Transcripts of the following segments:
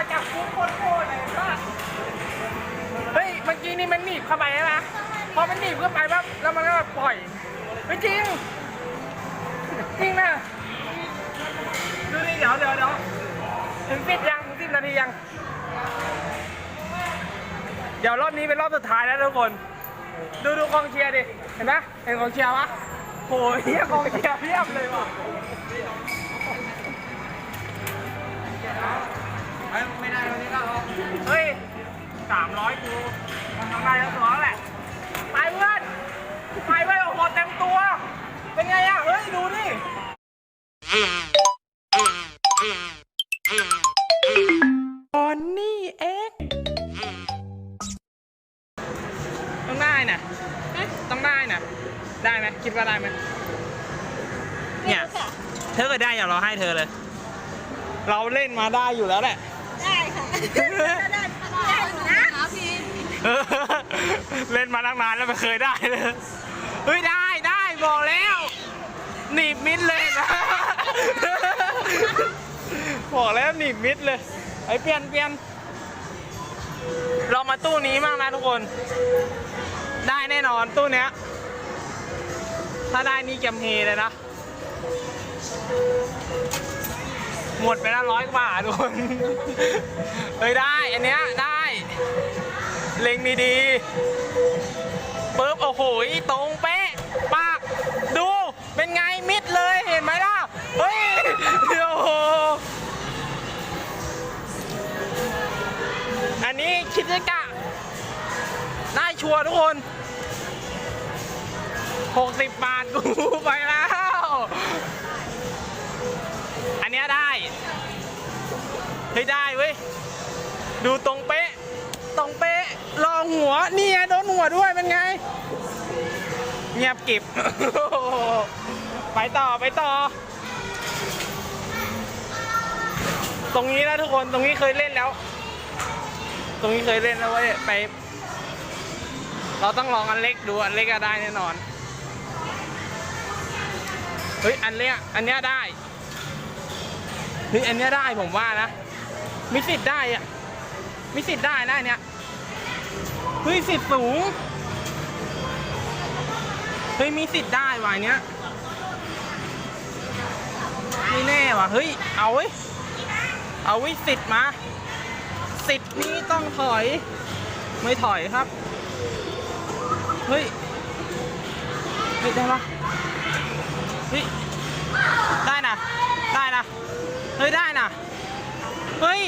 อกจากคุกโคตรโคตรเลยป้าเฮ้ยเมื่อกี้นี่มันหนีบเข้าไปใช่ไหมพอมันหนีบเข้าไปปั๊บแล้วมันก็ปล่อย ไม่จริง จริงนะดูนี่เดี๋ยวเดี๋ยวเดี๋ยวถึงสิบยังถึงสิบนาทียัง เดี๋ยวรอบนี้เป็นรอบสุดท้ายแล้วทุกคน ดูดูกองเชียร์ดิ เห็นไหมเห็นกองเชียร์ปะโหเฮียกองเชียร์เพียบเลยว่ะ ไม่ได้วันนี้ก็เอาเฮ้ยสามร้อยกูทำได้ทั้งตัวแล้วแหละไปเพื่อนไปเพื่อนโอ้โหเต็มตัว เป็นไงอะ เฮ้ย ดูดิบอนนี่เอ็กต้องได้น่ะต้องได้น่ะได้ไหมคิดว่าได้ไหมเนี่ย เธอก็ได้อย่าเราให้เธอเลย เราเล่นมาได้อยู่แล้วแหละ เล่นมาตั้งนานแล้วไม่เคยได้เลย เฮ้ยได้ได้บอกแล้วหนีบมิดเลยนะ บอกแล้วหนีบมิดเลย ไอ้เปลี่ยนเปลี่ยน เรามาตู้นี้บ้างนะทุกคน ได้แน่นอนตู้เนี้ย ถ้าได้นี่แกมเฮเลยนะ หมดไปแล้วร้อยกว่าททุกคนเฮ้ยได้ อันเนี้ยได้ เล็งดีๆปึ๊บโอ้โหตรงเป๊ะปากดูเป็นไงมิดเลยเห็นไหมล่ะ เฮ้ยโอ้โหอันนี้คิดจะกะ ได้ชัวร์ทุกคน 60 บาทกู ฮ้ยได้เว้ย ดูตรงเป๊ะ ตรงเป๊ะ รองหัวนี่ไงโดนหัวด้วยเป็นไง เงียบกิบ ไปต่อไปต่อ ตรงนี้นะทุกคน ตรงนี้เคยเล่นแล้ว ตรงนี้เคยเล่นแล้วเว้ย ไป เราต้องลองอันเล็กดู อันเล็กก็ได้แน่นอน เฮ้ย อันเนี้ย อันเนี้ยได้เฮ้ยอันเนี้ยได้ผมว่านะ มีสิทธิ์ได้อะมีสิทธิ์ได้นะอันเนี้ยเฮ้ยสิทธิ์สูงเฮ้ยมีสิทธิ์ได้ว่ะอันเนี้ยไม่แน่ว่ะเฮ้ยเอาเว้เอาเว้สิทธิ์มาสิทธิ์นี้ต้องถอย ไม่ถอยครับเฮ้ยเฮ้ยได้ปะเฮ้ยได้นะได้นะเฮ้ยได้นะ เฮ้ย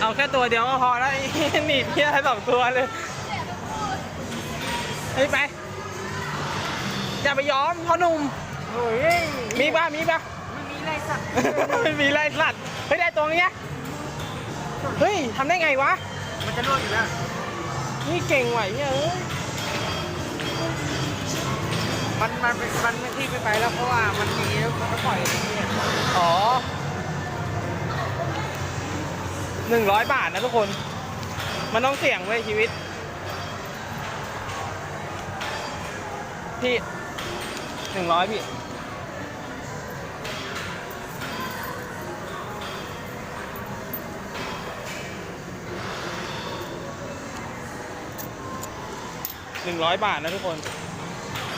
เอาแค่ตัวเดียวก็พอแล้วไอ้หนีบเพี้ยสองตัวเลยเฮ้ยไป อย่าไปยอมพ่อหนุ่มโอ้ยมีป่ะมีป่ะไม่มีอะไรสักไม่มีไรสัตว์เฮ้ยได้ตัวเนี้ยเฮ้ยทำได้ไงวะ มันจะล่วงอยู่แล้ว นี่เก่งว่ะเนี่ยเอ้ยมันมันเป็นมันไม่ที่ไม่ไปแล้วเพราะว่ามันมีแล้วมันก็ปล่อยอย่างนี้ย หนึ่งร้อยบาทนะทุกคน มันต้องเสี่ยงเว้ยชีวิต พี่หนึ่งร้อยพี่ หนึ่งร้อยบาทนะทุกคน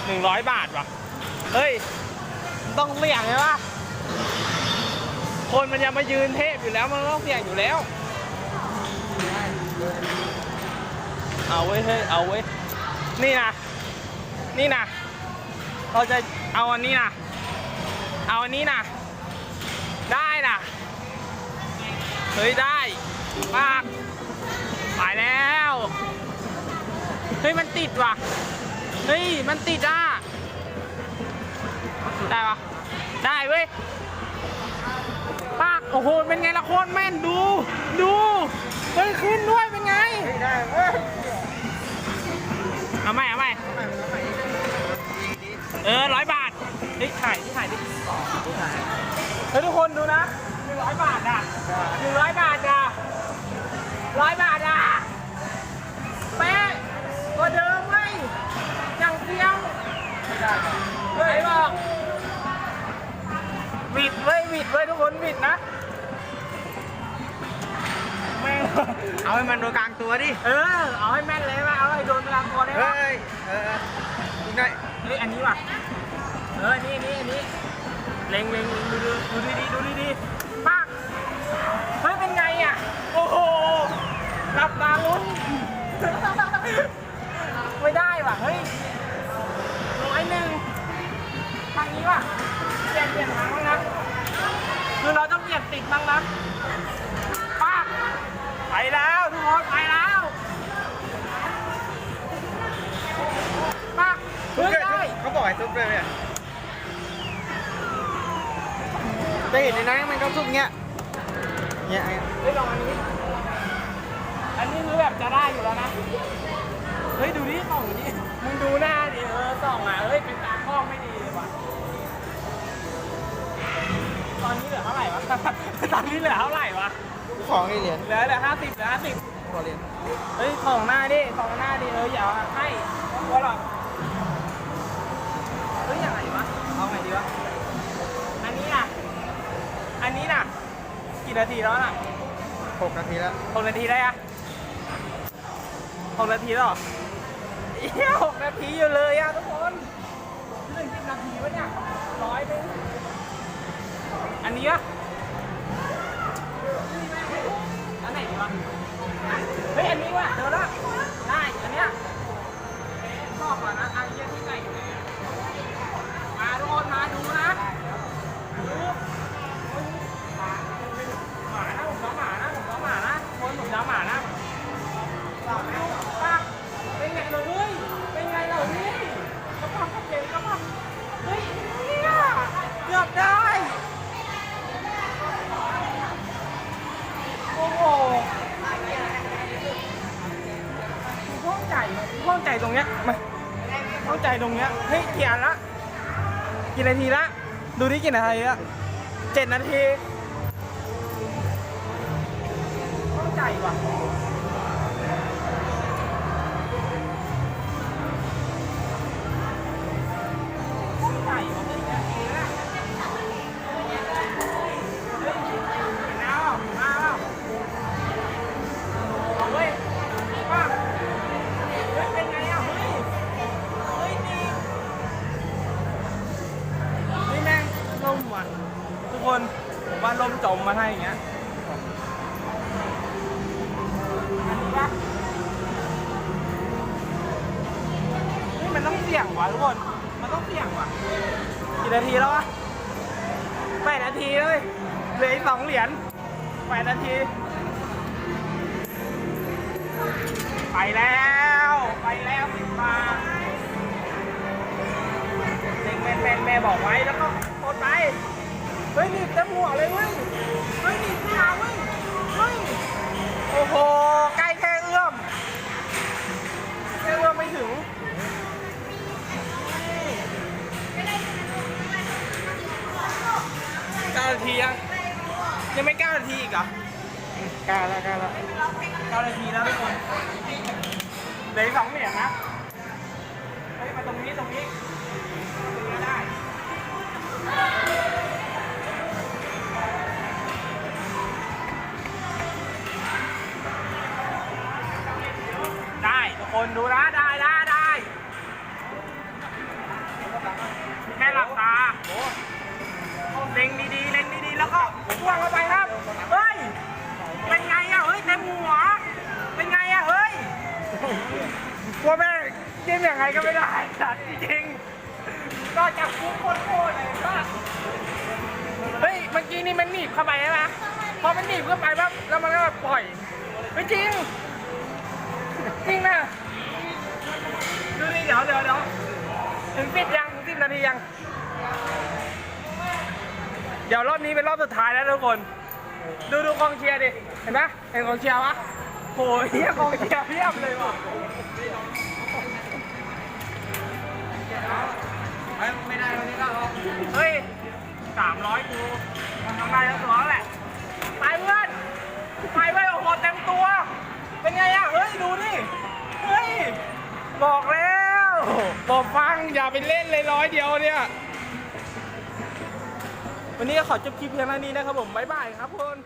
หนึ่งร้อยบาทว่ะ เฮ้ย มันต้องเสี่ยงใช่ปะคนมันยังมายืนเทพอยู่แล้วมันต้องเสี่ยงอยู่แล้ว เอาเว้เฮ้ยเอาเว้นี่นะนี่นะเราจะเอาอันนี้นะเอาอันนี้นะได้นะเฮ้ยได้ปากไปแล้วเฮ้ยมันติดว่ะเฮ้ยมันติดอะได้ปะได้เว้ยปากโอ้โหเป็นไงละโคตรแม่นดูดูเฮ้ยขึ้นด้วยเป็นไงไม่ได้เว้ย เอาไหมเอาไหมเออร้อยบาทเฮ้ยถ่ายที่ถ่ายดิเฮ้ยทุกคนดูนะหนึ่งร้อยบาทอะหนึ่งร้อยบาทอะร้อยบาทอะเป๊ะกว่าเดิมเลยอย่างเดียวเฮ้ยบอกวิดเว้ยวิดเว้ยทุกคนวิดนะ เอาให้มันโดนกลางตัวดิ เออ เอาให้แม่นเลยมาเอาให้โดนกลางตัวได้เฮ้ปะย เอออีกหน่อยเฮ้ย อันนี้ว่ะ เออ นี่นี่อันนี้ เล็งเล็งดูดูดูดีดีๆดูดีดีๆปักเฮ้ย เป็นไงอะ โอ้โหหลับตาลุ้น ไม่ได้ว่ะ เฮ้ยร้อยหนึ่งทางนี้ว่ะ เปลี่ยนเปลี่ยนทางบ้างนะ คือเราต้องเปลี่ยนติดบ้างนะ เขาบอกให้ทุบเลยเนี่ยจะเห็นในนั้นมันก็ทุบเงี้ยเนี่ยไอ้เฮ้ยลองอันนี้ อันนี้คือแบบจะได้อยู่แล้วนะ เฮ้ยดูดิส่องดิมึงดูหน้าดิเออส่องอะเฮ้ยเป็นตาข้องไม่ดีเลยว่ะ ตอนนี้เหลือเท่าไหร่วะ ตอนนี้เหลือเท่าไหร่วะ ของนี่เหรียญเหลือเหลือห้าสิบเหลือห้าสิบขอเหรียญเฮ้ยส่องหน้าดิส่องหน้าดิเอออย่าให้กลัวหรอก กี่นาทีแล้วน่ะหกนาทีแล้วหกนาทีได้อะหกนาทีแล้วเหรอเอี้ยหกนาทีอยู่เลยอะทุกคนหนึ่งสิบนาทีวะเนี่ยร้อยหนึงอันนี้อะอันไหนดีวะเฮ้ยอันนี้ว่ะเจอแล้ว ตรงเนี้ยเฮ้ยกี่อันละกี่นาทีละ ดูนี่กี่นาทีละเจ็ดนาทีข้องใจว่ะ สี่ยงว่ะทุกคน มันต้องเสี่ยงว่ะ กี่นาทีแล้ววะแปดนาทีเลยเหลืออีกสองเหรียญแปดนาที ไปแล้ว ไปแล้วสิบบาทเด็กแม่แม่แม่บอกไว้แล้วก็กดไป เฮ้ยหนีบเต็มหัวเลยเว้ย เฮ้ยหนีบที่หาเว้ย เฮ้ย โอ้โห 9นาทียังยังไม่9นาทีอีกเหรอ9แล้ว9แล้ว9นาทีแล้วทุกคนเหลือสองเหรียญนะเฮ้ยมาตรงนี้ตรงนี้ตรงได้ได้ทุกคนดูนะได้ไะ กลัวแม่งจิ้มยังไงก็ไม่ได้สัตว์จริงๆก็จับคุกโคตรเลยก็เฮ้ยเมื่อกี้นี่มันหนีบเข้าไปใช่ไหมพอมันหนีบเข้าไปปั๊บแล้วมันก็แบบปล่อยไม่จริง จริงนะดูนี่เดี๋ยวเดี๋ยวเดี๋ยวถึงสิบยังถึงสิบนาทียัง เดี๋ยวรอบนี้เป็นรอบสุดท้ายแล้วทุกคน ดูดูกองเชียร์ดิ เห็นไหมเห็นกองเชียร์ปะ โหเฮียกองเชียร์เพียบเลยว่ะไม่ได้วันนี้ก็เอเฮ้ยสามร้อยกูทำได้ทั้งตัวแล้วแหละไปเพื่อนไปเว้ยโอ้โหเต็มตัว เป็นไงอะ เฮ้ย ดูดิ เฮ้ย บอกแล้ว บอกฟังอย่าไปเล่นเลยร้อยเดียวเนี่ย วันนี้ขอจบคลิปเพียงเท่านี้นะครับผม บ๊ายบายครับคุณ